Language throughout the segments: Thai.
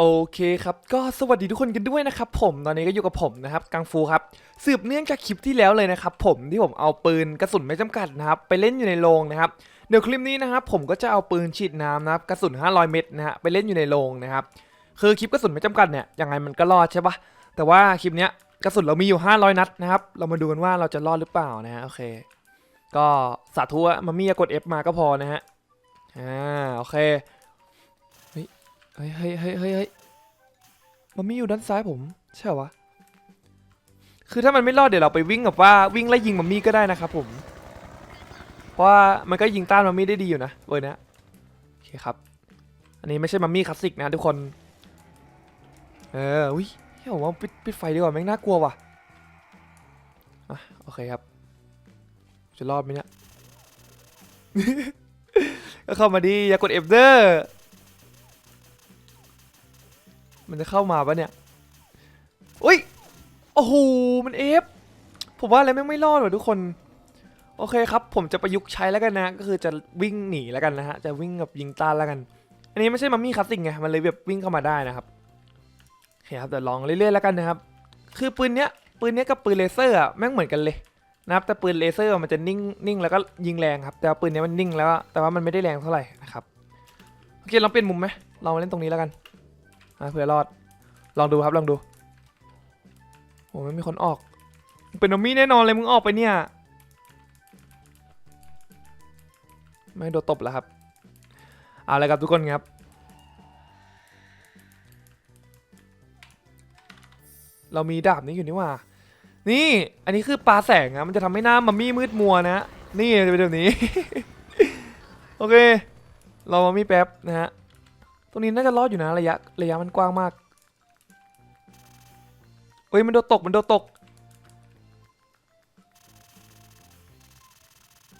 โอเคครับ ก็สวัสดีทุกคนกันด้วยนะครับผมตอนนี้ก็อยู่กับผมนะครับกังฟูครับ สืบเนื่องจากคลิปที่แล้วเลยนะครับผมที่ผมเอาปืนกระสุนไม่จำกัดนะครับไปเล่นอยู่ในโรงนะครับเดี๋ยวคลิปนี้นะครับผมก็จะเอาปืนฉีดน้ำนะครับกระสุน 500 เม็ดนะฮะไปเล่นอยู่ในโรงนะครับคือคลิปกระสุนไม่จำกัดเนี่ยยังไงมันก็รอดใช่ปะแต่ว่าคลิปเนี้ยกระสุนเรามีอยู่ 500 นัดนะครับเรามาดูกันว่าเราจะรอดหรือเปล่านะฮะโอเค ก็สาธุะมามี่กด F มาก็พอนะฮะอ่าโอเค เฮ้ยเฮ้ยเฮ้ยเฮ้ยมันมีอยู่ด้านซ้ายผม ใช่เหรอวะ คือถ้ามันไม่รอดเดี๋ยวเราไปวิ่งกับว่าวิ่งไล่ยิงมัมมี่ก็ได้นะครับผม เพราะว่ามันก็ยิงต้านมัมมี่ได้ดีอยู่นะเวอร์นะโอเคครับ อันนี้ไม่ใช่มัมมี่คลาสสิกนะทุกคน เอออุ้ยเฮ้ยผมว่าปิดปิดไฟดีกว่าแม่งน่ากลัวว่ะอะโอเคครับ จะรอดไหมเนี่ยก็เข้ามาดีอย่ากดเอฟเดอร์ มันจะเข้ามาปะเนี่ยอุ้ยโอ้โหมันเอฟผมว่าอะไรไม่ไม่รอดว่ะทุกคนโอเคครับ ผมจะประยุกต์ใช้แล้วกันนะ ก็คือจะวิ่งหนีแล้วกันนะฮะ จะวิ่งกับยิงต้านแล้วกัน อันนี้ไม่ใช่มัมมี่คลาสสิกไง มันเลยแบบวิ่งเข้ามาได้นะครับ โอเคครับเดี๋ยวลองเรื่อยๆแล้วกันนะครับ คือปืนเนี้ย ปืนเนี้ยกับปืนเลเซอร์อะแม่งเหมือนกันเลยนะครับ แต่ปืนเลเซอร์มันจะนิ่งนิ่งแล้วก็ยิงแรงครับ แต่ปืนเนี้ยมันนิ่งแล้ว แต่ว่ามันไม่ได้แรงเท่าไหร่นะครับ โอเคลองเปลี่ยนมุมไหมลองมาเล่นตรงนี้แล้วกันอ เผื่อรอด ลองดูครับลองดูโอ้ไม่มีคนออก เป็นนอมมี่แน่นอนเลยมึงออกไปเนี่ย ไม่โดนตบแล้วครับ เอาเลยครับทุกคนครับ เรามีดาบนี้อยู่นี่ว่า นี่ อันนี้คือปลาแสงอะมันจะทำให้หน้ามัมมี่มืดมัวนะ นี่จะเป็นแบบนี้ โอเค เรามัมมี่แป๊บนะฮะ ตรงนี้น่าจะรอดอยู่นะระยะระยะมันกว้างมากเฮ้ยมันโดนตกมันโดนตก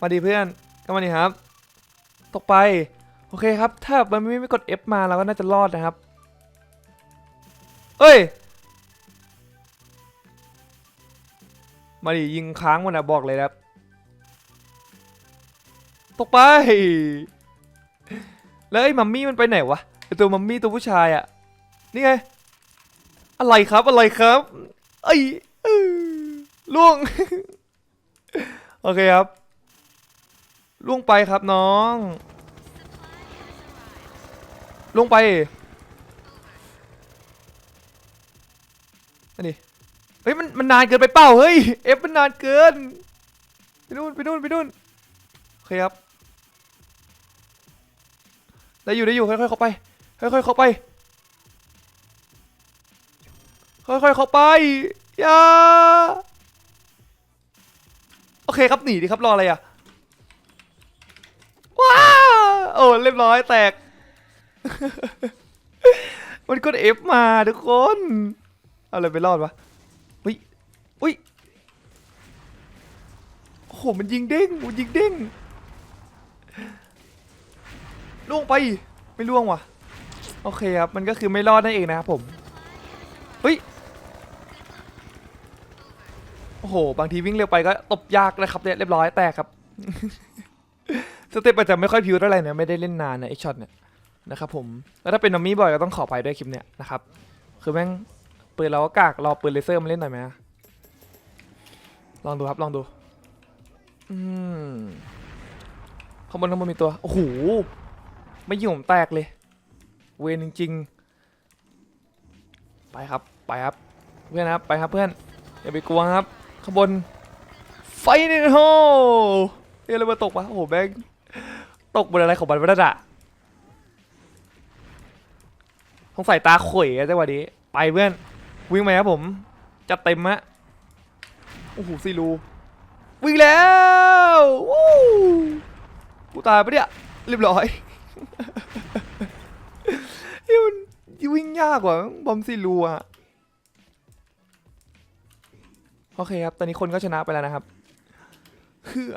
มาดีเพื่อนก็มาดีครับ ตกไป โอเคครับ ถ้ามันไม่ไม่กด F มาเราก็น่าจะรอดนะครับเอ้ย มาดิยิงค้างมันนะบอกเลยครับตกไป แล้วไอ้มัมมี่มันไปไหนวะ ตัวมัมมี่ตัวผู้ชายอะนี่ไง อะไรครับอะไรครับ ไอ้ล่วง โอเคครับ ล่วงไปครับน้อง ล่วงไปอันนี้เฮ้ยมันมันนานเกินไปเปล่าเฮ้ยเอฟมันนานเกินไปนู่นไปนู่นไปนู่นโอเคครับได้อยู่ได้อยู่ค่อยๆเข้าไป ค่อยๆเข้าไปค่อยๆเข้าไปอย่าโอเคครับหนีดิครับรออะไรอะว้าโอ้เรียบร้อยแตก มันกด F มาทุกคนเอาอะไรไปรอดวะอุ้ยอุ้ยโอ้โหมันยิงเด้งมันยิงเด้งล่วงไปไม่ล่วงว่ะ โอเคครับ มันก็คือไม่รอดนั่นเองนะครับผมเฮ้ยโอ้โห บางทีวิ่งเร็วไปก็ตบยากนะครับเนี่ยเรียบร้อยแตกครับ สเต็ปอาจจะไม่ค่อยพิวเท่าไหร่นะไม่ได้เล่นนานนะไอช็อตเนี่ยนะครับผม แล้วถ้าเป็นนอมมี่บ่อยก็ต้องขอไปด้วยคลิปเนี่ยนะครับ คือแม่งปืนเราก็กากรอปืนเลเซอร์มาเล่นหน่อยไหมอะลองดูครับลองดู อืมข้างบนข้างบนมีตัว โอ้โห ไม่ยิงผมแตกเลย เวนจริงๆ ไปครับ ไปครับ เพื่อนครับ ไปครับเพื่อน อย่าไปกลัวครับ ข้างบน ไฟในโฮเฮ้ยอะไรมาตกวะ โอ้โหแบงตกบนอะไรของมันวะนั่นอะสงสัยตาเขวยอะจังหวะนี้ ไปเพื่อน วิ่งไหมครับผม จัดเต็มฮะ โอ้โหซีรูวิ่งแล้วกูตายปะเนี่ยเรียบร้อย วิ่งยากกว่าบอมซีรูอะโอเคครับ ตอนนี้คนก็ชนะไปแล้วนะครับเพื่อ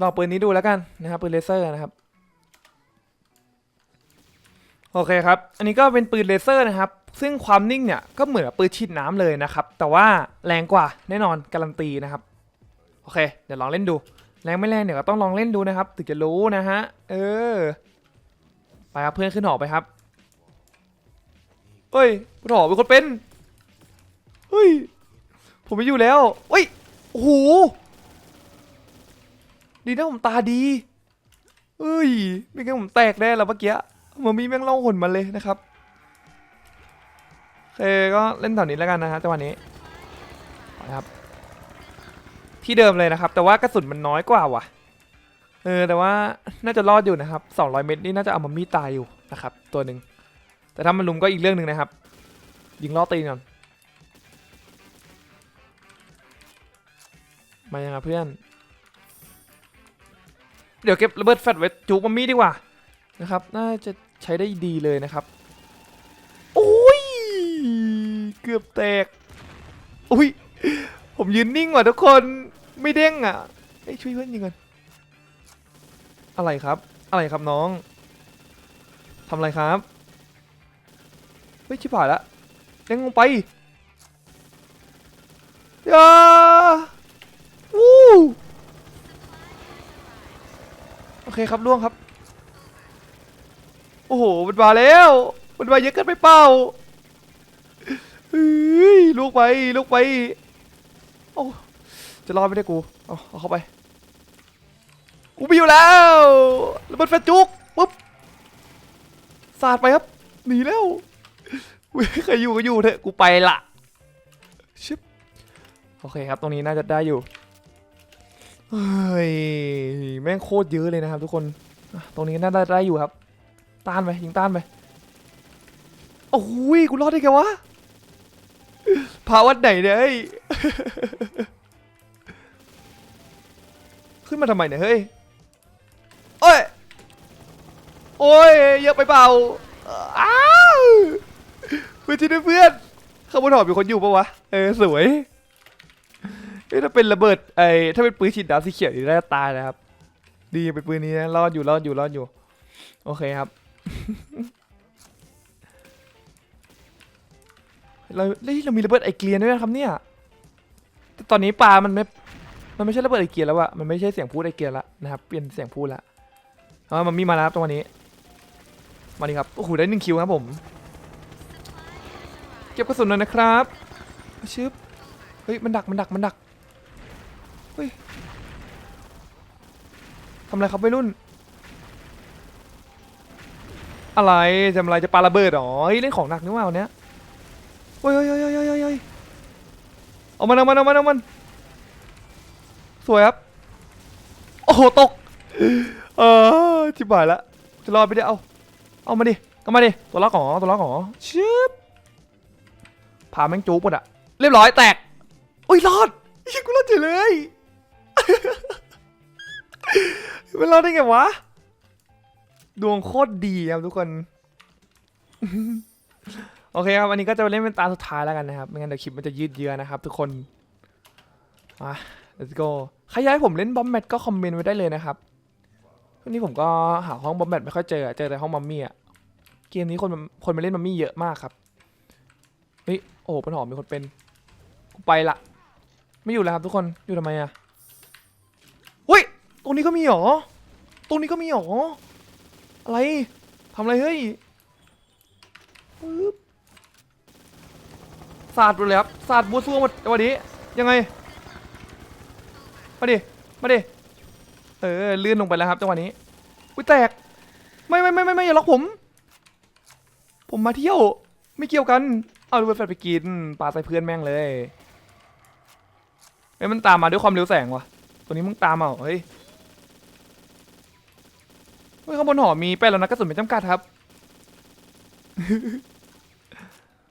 ลองปืนนี้ดูแล้วกันนะครับปืนเลเซอร์นะครับ โอเคครับ อันนี้ก็เป็นปืนเลเซอร์นะครับ ซึ่งความนิ่งเนี่ยก็เหมือนปืนฉีดน้ำเลยนะครับ แต่ว่าแรงกว่าแน่นอนการันตีนะครับ โอเค เดี๋ยวลองเล่นดู แรงไม่แรงเดี๋ยวก็ต้องลองเล่นดูนะครับ ถึงจะรู้นะฮะ เออ ไปครับเพื่อนขึ้นหอไปครับเฮ้ยหอเป็นคนเป็นเฮ้ยผมไม่อยู่แล้วเฮ้ยโอ้โหดีนะผมตาดีเฮ้ยไม่งั้นผมแตกแน่ล้วเมื่อกี้มามีแม่งล่าหนมาเลยนะครับโอเคก็เล่นแถวนี้แล้วกันนะฮะจังหวะนี้นะครับที่เดิมเลยนะครับ แต่ว่ากระสุนมันน้อยกว่าว่ะ เออแต่ว่าน่าจะรอดอยู่นะครับ 200 เมตรนี่น่าจะเอามามีตายอยู่นะครับ ตัวหนึ่งแต่ถ้ามันลุมก็อีกเรื่องหนึ่งนะครับ ยิงล่อตีนก่อนมายังไงเพื่อน เดี๋ยวเก็บระเบิดแฟลชไว้จุกมัมมี่ดีกว่านะครับ น่าจะใช้ได้ดีเลยนะครับโอ้ยเกือบแตกอุ้ยผมยืนนิ่งว่ะทุกคนไม่เด้งอะเอ้ช่วยเพื่อนยิงก่อน อะไรครับ อะไรครับน้องทำอะไรครับ เฮ้ยชิบหายละเด้งลงไปยาวู้โอเคครับล่วงครับ โอ้โหมันมาแล้วมันมาเยอะเกินไปเปล่าเฮ้ยลูกไปลูกไปโอ้จะรอดไม่ได้กู เอาเอาเข้าไป กูไปอยู่แล้วแล้วมันแฟจุกปุ๊บสาดไปครับหนีแล้วอุ๊ยใครอยู่ก็อยู่เถอะกูไปละชิบโอเคครับตรงนี้น่าจะได้อยู่เฮ้ยแม่งโคตรเยอะเลยนะครับ ทุกคนตรงนี้น่าจะได้อยู่ครับ ต้านไปยิงต้านไปโอ้ยกูรอดได้ไงวะพาวัดไหนเนี่ยเฮ้ยขึ้นมาทำไมเนี่ยเฮ้ย โอ้ยเยอะไปเปล่าอ้าวเพื่อนที่เพื่อนข้างบนหอมีคนอยู่ปะวะ เออสวยเอ้ถ้าเป็นระเบิดไอ้ถ้าเป็นปืนฉีดน้ำสีเขียวนี่น่าตายนะครับ ดีเป็นปืนนี้นะรอดอยู่รอดอยู่รอดอยู่ โอเคครับเราเฮ้ยเรามีระเบิดไอเกลียนด้วยนะครับเนี่ยแต่ตอนนี้ปลามันไม่ มันไม่ใช่ระเบิดไอเกลียนแล้วอะมันไม่ใช่เสียงพูดไอเกลียนละนะครับ เปลี่ยนเสียงพูดละเอามันมีมาแล้วครับตรงนี้ มาดีครับโอ้โหได้หนึ่งคิวครับผม เก็บกระสุนหน่อยนะครับชึบเฮ้ยมันดักมันดักมันดักเฮ้ยทำอะไรครับวัยรุ่น อะไรจะอะไรจะปาระเบิดเหรอเฮ้ยเล่นของหนักนึกว่าวันเนี้ยเฮ้ยเฮ้ยเฮ้ยเฮ้ยเฮ้ยเฮ้ยเอามันเอามันเอามันเอามันสวยครับ โอ้โหตก เออจิบหายละจะรอดไปได้เอา เอามาดิก็มาดิ ตัวล็อกหรอตัวล็อกหรอชึบพาแม่งจูบหมดอะเรียบร้อยแตกอุ้ยรอดยิงกูรอดเฉยเลยมันรอดได้ไงวะ ดวงโคตรดีครับทุกคน โอเคครับวันนี้ก็จะเล่นเป็นตาสุดท้ายแล้วกันนะครับ ไม่งั้นเดี๋ยวคลิปมันจะยืดเยื้อนะครับ ทุกคนมา let's go ใครอยากให้ผมเล่นบอมแมทก็คอมเมนต์ไว้ได้เลยนะครับ วันนี้ผมก็หาห้องบอมแมทไม่ค่อยเจอเจอแต่ห้องมัมมี่อะเกมนี้คนคนมาเล่นมัมมี่เยอะมากครับเฮ้ยโอ้โหปัญหอมมีคนเป็นกูไปละไม่อยู่แล้วครับทุกคนอยู่ทำไมอะเฮ้ยตรงนี้ก็มีหรอตรงนี้ก็มีหรออะไรทำอะไรเฮ้ยปึ๊บสาดไปเลยครับสาดบัวซัวหมดวันนี้ยังไงมาดิมาดิ เออลื่นลงไปแล้วครับจังหวะนี้ อุ้ยแตก ไม่ไม่ไม่ไม่ไม่อย่าล็อกผม ผมมาเที่ยว ไม่เกี่ยวกัน เอาลูกแฟลชไปกินปาใส่เพื่อนแม่งเลยเอ้ยมันตามมาด้วยความเร็วแสงวะตัวนี้มึงตามเหรอเฮ้ยเฮ้ยข้างบนหอมีแป้นแล้วนะกระสุนไม่จำกัดครับ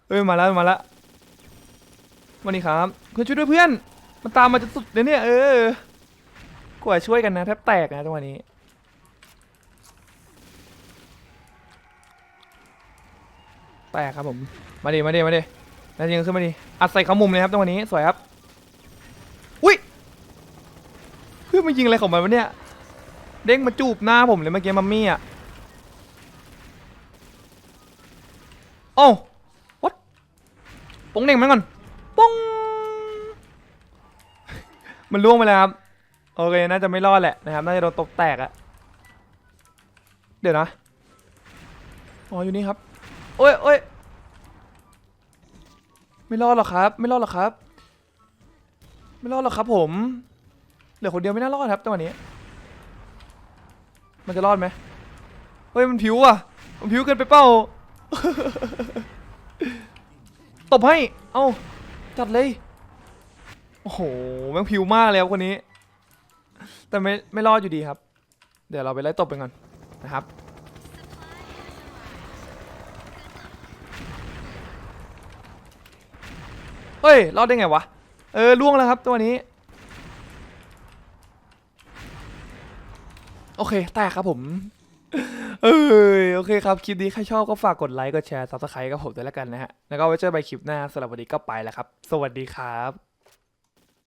เฮ้ยมาแล้วมาแล้ววันนี้ครับเพื่อนช่วยด้วยเพื่อน มันตามมาจนสุดเลยเนี่ยเออ กว่าช่วยกันนะแทบแตกนะจังหวะนี้แตกครับผม มาดิมาดิมาดินายยิงขึ้นมาดิอัดใส่เขามุมเลยครับจังหวะนี้สวยครับอุ้ยเพื่อนมายิงอะไรของมันวะเนี่ยเด้งมาจูบหน้าผมเลยเมื่อกี้มัมมี่อะโอ้วัดปงเด้งมันก่อนป้งมันล่วงไปแล้วครับ โอเค น่าจะไม่รอดแหละนะครับ น่าจะโดนตกแตกอะเดี๋ยวนะ อ๋อ อยู่นี่ครับ โอ้ยโอ้ยไม่รอดหรอกครับ ไม่รอดหรอกครับ ไม่รอดหรอกครับผม เหลือคนเดียวไม่น่ารอดครับจังหวะนี้ มันจะรอดไหมเฮ้ย มันผิวอะ มันผิวเกินไปเป้า ตบให้ เอ้า จัดเลย โอ้โห แม่งผิวมากเลยครับคนนี้ แต่ไม่ไม่รอดอยู่ดีครับ เดี๋ยวเราไปไล่ตบกันก่อนนะครับ เฮ้ย รอดได้ไงวะ เออล่วงแล้วครับตัวนี้ โอเค แตกครับผม เอ้ย โอเคครับ คลิปนี้ใครชอบก็ฝากกดไลค์ กดแชร์ซับสไครต์กับผมด้วยแล้วกันนะฮะ แล้วก็ไว้เจอกันใหม่คลิปหน้าสำหรับวันนี้ก็ไปแล้วครับ สวัสดีครับ